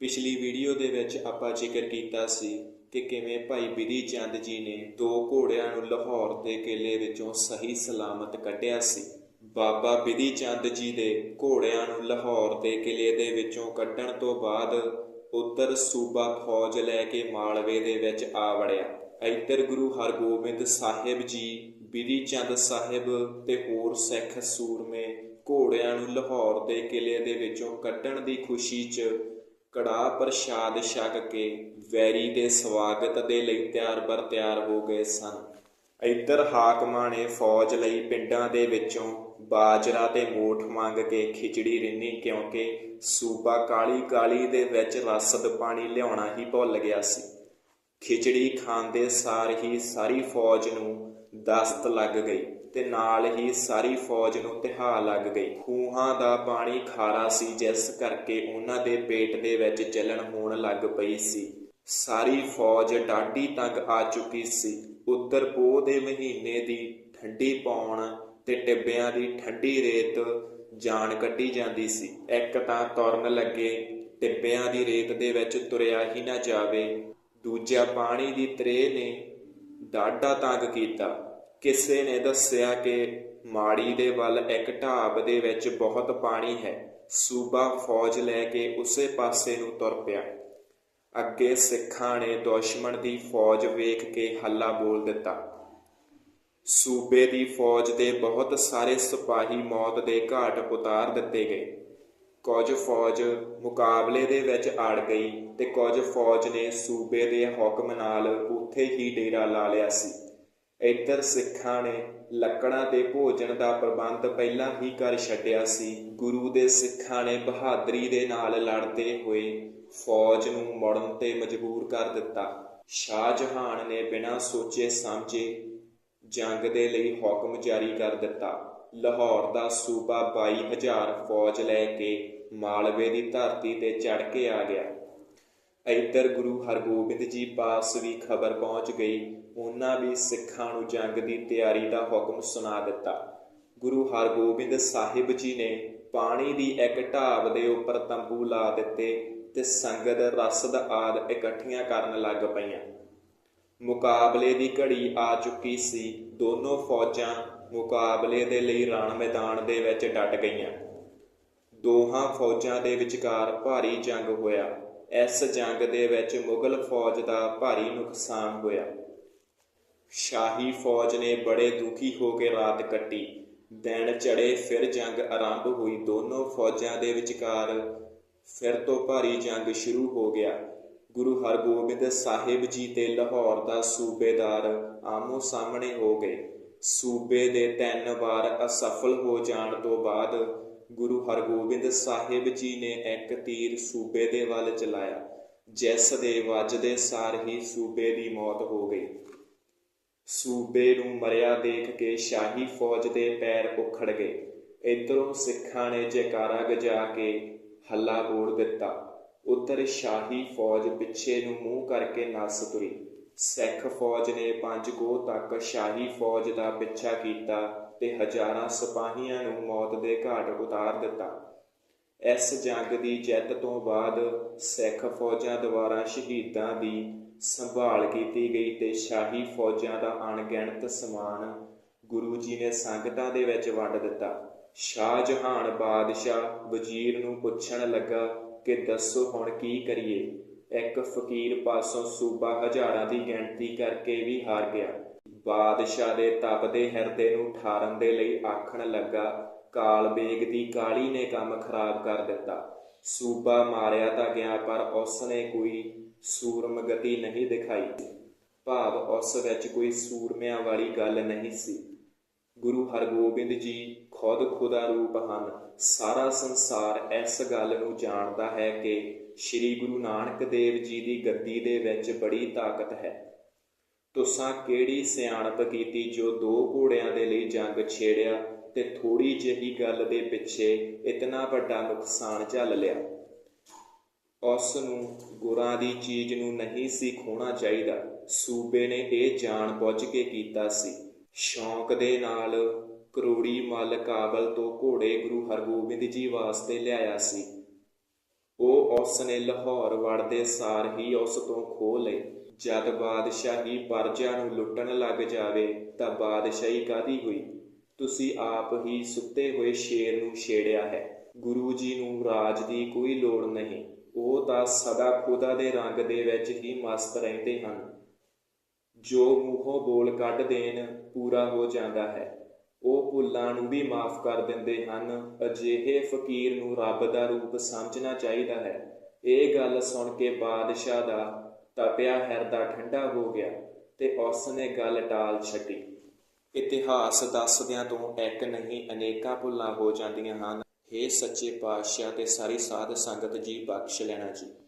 ਪਿਛਲੀ ਵੀਡੀਓ ਦੇ ਵਿੱਚ ਆਪਾਂ ਜ਼ਿਕਰ ਕੀਤਾ ਸੀ ਕਿ ਕਿਵੇਂ ਭਾਈ ਬਿਧੀ ਚੰਦ ਜੀ ਨੇ ਦੋ ਘੋੜਿਆਂ ਨੂੰ ਲਾਹੌਰ ਦੇ ਕਿਲੇ ਵਿੱਚੋਂ ਸਹੀ ਸਲਾਮਤ ਕੱਢਿਆ ਸੀ। ਬਾਬਾ ਬਿਧੀ ਚੰਦ ਜੀ ਦੇ ਘੋੜਿਆਂ ਨੂੰ ਲਾਹੌਰ ਦੇ ਕਿਲੇ ਦੇ ਵਿੱਚੋਂ ਕੱਢਣ ਤੋਂ ਬਾਅਦ ਉੱਤਰ ਸੂਬਾ ਫੌਜ ਲੈ ਕੇ ਮਾਲਵੇ ਦੇ ਵਿੱਚ ਆ ਵੜਿਆ। ਇੱਧਰ ਗੁਰੂ ਹਰਗੋਬਿੰਦ ਸਾਹਿਬ ਜੀ, ਬਿਧੀ ਚੰਦ ਸਾਹਿਬ ਤੇ ਹੋਰ ਸਿੱਖ ਸੂਰਮੇ ਘੋੜਿਆਂ ਨੂੰ ਲਾਹੌਰ ਦੇ ਕਿਲੇ ਦੇ ਵਿੱਚੋਂ ਕੱਢਣ ਦੀ ਖੁਸ਼ੀ 'ਚ ਕੜਾਹ ਪ੍ਰਸ਼ਾਦ ਛਕ ਕੇ ਵੈਰੀ ਦੇ ਸਵਾਗਤ ਦੇ ਲਈ ਤਿਆਰ ਬਰ ਤਿਆਰ ਹੋ ਗਏ ਸਨ। ਇੱਧਰ ਹਾਕਮਾਂ ਨੇ ਫੌਜ ਲਈ ਪਿੰਡਾਂ ਦੇ ਵਿੱਚੋਂ ਬਾਜਰਾ ਤੇ ਮੋਠ ਮੰਗ ਕੇ ਖਿਚੜੀ ਰਿੰਨੀ ਕਿਉਂਕਿ ਸੂਬਾ ਕਾਲੀ ਕਾਲੀ ਦੇ ਵਿੱਚ ਰਸਦ ਪਾਣੀ ਲਿਆਉਣਾ ਹੀ ਭੁੱਲ ਗਿਆ ਸੀ। ਖਿਚੜੀ ਖਾਂਦੇ ਸਾਰ ਹੀ ਸਾਰੀ ਫੌਜ ਨੂੰ ਦਸਤ ਲੱਗ ਗਈ। ਤੇ ਨਾਲ ਹੀ ਸਾਰੀ ਫੌਜ ਨੂੰ ਤਿਹਾ ਲੱਗ ਗਈ। ਖੂਹਾਂ ਦਾ ਪਾਣੀ ਖਾਰਾ ਸੀ, ਜਿਸ ਕਰਕੇ ਉਹਨਾਂ ਦੇ ਪੇਟ ਦੇ ਵਿੱਚ ਜਲਨ ਹੋਣ ਲੱਗ ਪਈ ਸੀ। ਸਾਰੀ ਫੌਜ ਡਾਢੀ ਤੰਗ ਆ ਚੁੱਕੀ ਸੀ। ਉੱਧਰ ਪੋਹ ਦੇ ਮਹੀਨੇ ਦੀ ਠੰਡੀ ਪੌਣ ਤੇ ਟਿੱਬਿਆਂ ਦੀ ਠੰਡੀ ਰੇਤ ਜਾਨ ਕੱਢੀ ਜਾਂਦੀ ਸੀ। ਇੱਕ ਤਾਂ ਤੁਰਨ ਲੱਗੇ, ਟਿੱਬਿਆਂ ਦੀ ਰੇਤ ਦੇ ਵਿੱਚ ਤੁਰਿਆ ਹੀ ਨਾ ਜਾਵੇ। ਦੂਜਾ ਪਾਣੀ ਦੀ ਤਰੇ ਨੇ ਡਾਢਾ ਤੰਗ ਕੀਤਾ। ਕਿਸੇ ਨੇ ਦੱਸਿਆ ਕਿ ਮਾੜੀ ਦੇ ਵੱਲ ਇੱਕ ਢਾਬ ਦੇ ਵਿੱਚ ਬਹੁਤ ਪਾਣੀ ਹੈ। ਸੂਬਾ ਫੌਜ ਲੈ ਕੇ ਉਸੇ ਪਾਸੇ ਨੂੰ ਤੁਰ ਪਿਆ। ਅੱਗੇ ਸਿੱਖਾਂ ਨੇ ਦੁਸ਼ਮਣ ਦੀ ਫੌਜ ਵੇਖ ਕੇ ਹੱਲਾ ਬੋਲ ਦਿੱਤਾ। ਸੂਬੇ ਦੀ ਫੌਜ ਦੇ ਬਹੁਤ ਸਾਰੇ ਸਿਪਾਹੀ ਮੌਤ ਦੇ ਘਾਟ ਉਤਾਰ ਦਿੱਤੇ ਗਏ। ਕੁਝ ਫੌਜ ਮੁਕਾਬਲੇ ਦੇ ਵਿੱਚ ਅੜ ਗਈ ਤੇ ਕੁਝ ਫੌਜ ਨੇ ਸੂਬੇ ਦੇ ਹੁਕਮ ਨਾਲ ਉੱਥੇ ਹੀ ਡੇਰਾ ਲਾ ਲਿਆ ਸੀ। ਇੱਧਰ ਸਿੱਖਾਂ ਨੇ ਲੱਕੜਾਂ ਤੇ ਭੋਜਨ ਦਾ ਪ੍ਰਬੰਧ ਪਹਿਲਾਂ ਹੀ ਕਰ ਛੱਡਿਆ ਸੀ। ਗੁਰੂ ਦੇ ਸਿੱਖਾਂ ਨੇ ਬਹਾਦਰੀ ਦੇ ਨਾਲ ਲੜਦੇ ਹੋਏ ਫੌਜ ਨੂੰ ਮੁੜਨ ਤੇ ਮਜਬੂਰ ਕਰ ਦਿੱਤਾ। ਸ਼ਾਹ ਜਹਾਨ ਨੇ ਬਿਨਾਂ ਸੋਚੇ ਸਮਝੇ ਜੰਗ ਦੇ ਲਈ ਹੁਕਮ ਜਾਰੀ ਕਰ ਦਿੱਤਾ। ਲਾਹੌਰ ਦਾ ਸੂਬਾ 22000 ਫੌਜ ਲੈ ਕੇ ਮਾਲਵੇ ਦੀ ਧਰਤੀ ਤੇ ਚੜ ਕੇ ਆ ਗਿਆ। ਇੱਧਰ ਗੁਰੂ ਹਰਗੋਬਿੰਦ ਜੀ ਪਾਸ ਵੀ ਖਬਰ ਪਹੁੰਚ ਗਈ। ਉਹਨਾਂ ਵੀ ਸਿੱਖਾਂ ਨੂੰ ਜੰਗ ਦੀ ਤਿਆਰੀ ਦਾ ਹੁਕਮ ਸੁਣਾ ਦਿੱਤਾ। ਗੁਰੂ ਹਰਗੋਬਿੰਦ ਸਾਹਿਬ ਜੀ ਨੇ ਪਾਣੀ ਦੀ ਇੱਕ ਢਾਬ ਦੇ ਉੱਪਰ ਤੰਬੂ ਲਾ ਦਿੱਤੇ ਤੇ ਸੰਗਤ ਰਸਦ ਆਦ ਇਕੱਠੀਆਂ ਕਰਨ ਲੱਗ ਪਈਆਂ। ਮੁਕਾਬਲੇ ਦੀ ਘੜੀ ਆ ਚੁੱਕੀ ਸੀ। ਦੋਨੋਂ ਫੌਜਾਂ ਮੁਕਾਬਲੇ ਦੇ ਲਈ ਰਣ ਮੈਦਾਨ ਦੇ ਵਿੱਚ ਡਟ ਗਈਆਂ। ਦੋਹਾਂ ਫੌਜਾਂ ਦੇ ਵਿਚਕਾਰ ਭਾਰੀ ਜੰਗ ਹੋਇਆ। ਇਸ ਜੰਗ ਦੇ ਵਿੱਚ ਮੁਗਲ ਫੌਜ ਦਾ ਭਾਰੀ ਨੁਕਸਾਨ ਹੋਇਆ। ਸ਼ਾਹੀ ਫੌਜ ਨੇ ਬੜੇ ਦੁਖੀ ਹੋ ਕੇ ਰਾਤ ਕੱਟੀ। ਦਿਨ ਚੜੇ ਫਿਰ ਜੰਗ ਆਰੰਭ ਹੋਈ। ਦੋਨੋਂ ਫੌਜਾਂ ਦੇ ਵਿਚਕਾਰ ਫਿਰ ਤੋਂ ਭਾਰੀ ਜੰਗ ਸ਼ੁਰੂ ਹੋ ਗਿਆ। ਗੁਰੂ ਹਰਗੋਬਿੰਦ ਸਾਹਿਬ ਜੀ ਤੇ ਲਾਹੌਰ ਦਾ ਸੂਬੇਦਾਰ ਆਮੋ ਸਾਹਮਣੇ ਹੋ ਗਏ। ਸੂਬੇ ਦੇ ਤਿੰਨ ਵਾਰ ਅਸਫਲ ਹੋ ਜਾਣ ਤੋਂ ਬਾਅਦ ਗੁਰੂ ਹਰਗੋਬਿੰਦ ਸਾਹਿਬ ਜੀ ਨੇ ਇੱਕ ਤੀਰ ਸੂਬੇ ਦੇ ਵੱਲ ਚਲਾਇਆ, ਜਿਸ ਦੇ ਵੱਜਦੇ ਸਾਰ ਹੀ ਸੂਬੇ ਦੀ ਮੌਤ ਹੋ ਗਈ। ਸੂਬੇ ਨੂੰ ਮਰਿਆ ਦੇਖ ਕੇ ਸ਼ਾਹੀ ਫੌਜ ਦੇ ਪੈਰ ਉਖੜ ਗਏ। ਇਧਰੋਂ ਸਿੱਖਾਂ ਨੇ ਜੈਕਾਰਾ ਗਜਾ ਕੇ ਹੱਲਾ ਬੋਲ ਦਿੱਤਾ। ਉਧਰ ਸ਼ਾਹੀ ਫੌਜ ਪਿੱਛੇ ਨੂੰ ਮੂੰਹ ਕਰਕੇ ਨੱਸ ਤੁਰੀ। ਸਿੱਖ ਫੌਜ ਨੇ ਪੰਜ ਗੋ ਤੱਕ ਸ਼ਾਹੀ ਫੌਜ ਦਾ ਪਿੱਛਾ ਕੀਤਾ। ਤੇ ਹਜ਼ਾਰਾਂ ਸਿਪਾਹੀਆਂ ਨੂੰ ਮੌਤ ਦੇ ਘਾਟ ਉਤਾਰ ਦਿੱਤਾ। ਇਸ ਜੰਗ ਦੀ ਜਿੱਤ ਤੋਂ ਬਾਅਦ ਸਿੱਖ ਫੌਜਾਂ ਦੁਆਰਾ ਸ਼ਹੀਦਾਂ ਦੀ ਸੰਭਾਲ ਕੀਤੀ ਗਈ ਤੇ ਸ਼ਾਹੀ ਫੌਜਾਂ ਦਾ ਅਣਗਿਣਤ ਸਮਾਨ ਗੁਰੂ ਜੀ ਨੇ ਸੰਗਤਾਂ ਦੇ ਵਿੱਚ ਵੰਡ ਦਿੱਤਾ। ਸ਼ਾਹ ਜਹਾਨ ਬਾਦਸ਼ਾਹ ਵਜ਼ੀਰ ਨੂੰ ਪੁੱਛਣ ਲੱਗਾ ਕਿ ਦੱਸੋ ਹੁਣ ਕੀ ਕਰੀਏ? ਇੱਕ ਫਕੀਰ ਪਾਸੋਂ ਸੂਬਾ ਹਜ਼ਾਰਾਂ ਦੀ ਗਿਣਤੀ ਕਰਕੇ ਵੀ ਹਾਰ ਗਿਆ। ਬਾਦਸ਼ਾਹ ਦੇ ਤਪਦੇ ਹਿਰਦੇ ਨੂੰ ਠਾਰਨ ਦੇ ਲਈ ਆਖਣ ਲੱਗਾ, ਕਾਲ ਬੇਗ ਦੀ ਕਾਲੀ ਨੇ ਕੰਮ ਖਰਾਬ ਕਰ ਦਿੱਤਾ। ਸੂਬਾ ਮਾਰਿਆ ਤਾਂ ਗਿਆ, ਪਰ ਉਸ ਨੇ ਕੋਈ ਸੂਰਮਗਤੀ ਨਹੀਂ ਦਿਖਾਈ। ਭਾਵ ਉਸ ਵਿੱਚ ਕੋਈ ਸੂਰਮਿਆਂ ਵਾਲੀ ਗੱਲ ਨਹੀਂ ਸੀ। ਗੁਰੂ ਹਰਗੋਬਿੰਦ ਜੀ ਖੁਦ ਖੁਦਾ ਰੂਪ ਹਨ। ਸਾਰਾ ਸੰਸਾਰ ਇਸ ਗੱਲ ਨੂੰ ਜਾਣਦਾ ਹੈ ਕਿ ਸ੍ਰੀ ਗੁਰੂ ਨਾਨਕ ਦੇਵ ਜੀ ਦੀ ਗੱਦੀ ਦੇ ਵਿੱਚ ਬੜੀ ਤਾਕਤ ਹੈ। ਤੁਸਾਂ ਕਿਹੜੀ ਸਿਆਣਪ ਕੀਤੀ ਜੋ ਦੋ ਘੋੜਿਆਂ ਦੇ ਲਈ ਜੰਗ ਛੇੜਿਆ ਤੇ ਥੋੜੀ ਜਿਹੀ ਗੱਲ ਦੇ ਪਿੱਛੇ ਇਤਨਾ ਵੱਡਾ ਨੁਕਸਾਨ ਝੱਲ ਲਿਆ? ਉਸ ਨੂੰ ਗੁਰਾਂ ਦੀ ਚੀਜ਼ ਨੂੰ ਨਹੀਂ ਸੀ ਖੋਣਾ ਚਾਹੀਦਾ। ਸੂਬੇ ਨੇ ਇਹ ਜਾਣ ਬੁੱਝ ਕੇ ਕੀਤਾ ਸੀ। ਸ਼ੌਂਕ ਦੇ ਨਾਲ ਕਰੋੜੀ ਮੱਲ ਕਾਬਲ ਤੋਂ ਘੋੜੇ ਗੁਰੂ ਹਰਗੋਬਿੰਦ ਜੀ ਵਾਸਤੇ ਲਿਆਇਆ ਸੀ। ਉਹ ਉਸ ਨੇ ਲਾਹੌਰ ਵੜਦੇ ਸਾਰ ਹੀ ਉਸ ਤੋਂ ਖੋਹ ਲਈ ਜਦ ਬਾਦਸ਼ਾਹੀ ਪਰਜਾ ਨੂੰ ਲੁੱਟਣ ਲੱਗ ਜਾਵੇ, ਤਾਂ ਬਾਦਸ਼ਾਹੀ ਕਾਦੀ ਹੋਈ? ਤੁਸੀਂ ਆਪ ਹੀ ਸੁੱਤੇ ਹੋਏ ਸ਼ੇਰ ਨੂੰ ਛੇੜਿਆ ਹੈ। ਗੁਰੂ ਜੀ ਨੂੰ ਰਾਜ ਦੀ ਕੋਈ ਲੋੜ ਨਹੀਂ। ਉਹ ਤਾਂ ਸਦਾ ਖੁਦਾ ਦੇ ਰੰਗ ਦੇ ਵਿੱਚ ਹੀ ਮਸਤ ਰਹਿੰਦੇ ਹਨ। ਜੋ ਮੂੰਹੋਂ ਬੋਲ ਕੱਢ ਦੇਣ, ਪੂਰਾ ਹੋ ਜਾਂਦਾ ਹੈ। ਉਹ ਭੁੱਲਾਂ ਨੂੰ ਵੀ ਮਾਫ ਕਰ ਦਿੰਦੇ ਹਨ। ਅਜਿਹੇ ਫਕੀਰ ਨੂੰ ਰੱਬ ਦਾ ਰੂਪ ਸਮਝਣਾ ਚਾਹੀਦਾ ਹੈ। ਇਹ ਗੱਲ ਸੁਣ ਕੇ ਬਾਦਸ਼ਾਹ ਦਾ ਤਪਿਆ ਹਿਰਦਾ ਠੰਡਾ ਹੋ ਗਿਆ ਤੇ ਉਸ ਨੇ ਗੱਲ ਟਾਲ ਛੱਡੀ। ਇਤਿਹਾਸ ਦੱਸਦਿਆਂ ਤੋਂ ਇੱਕ ਨਹੀਂ, ਅਨੇਕਾਂ ਭੁੱਲਾਂ ਹੋ ਜਾਂਦੀਆਂ ਹਨ। हे ਸੱਚੇ ਪਾਤਸ਼ਾਹ ਤੇ ਸਾਰੀ ਸਾਧ ਸੰਗਤ ਜੀ ਬਖਸ਼ ਲੈਣਾ ਜੀ।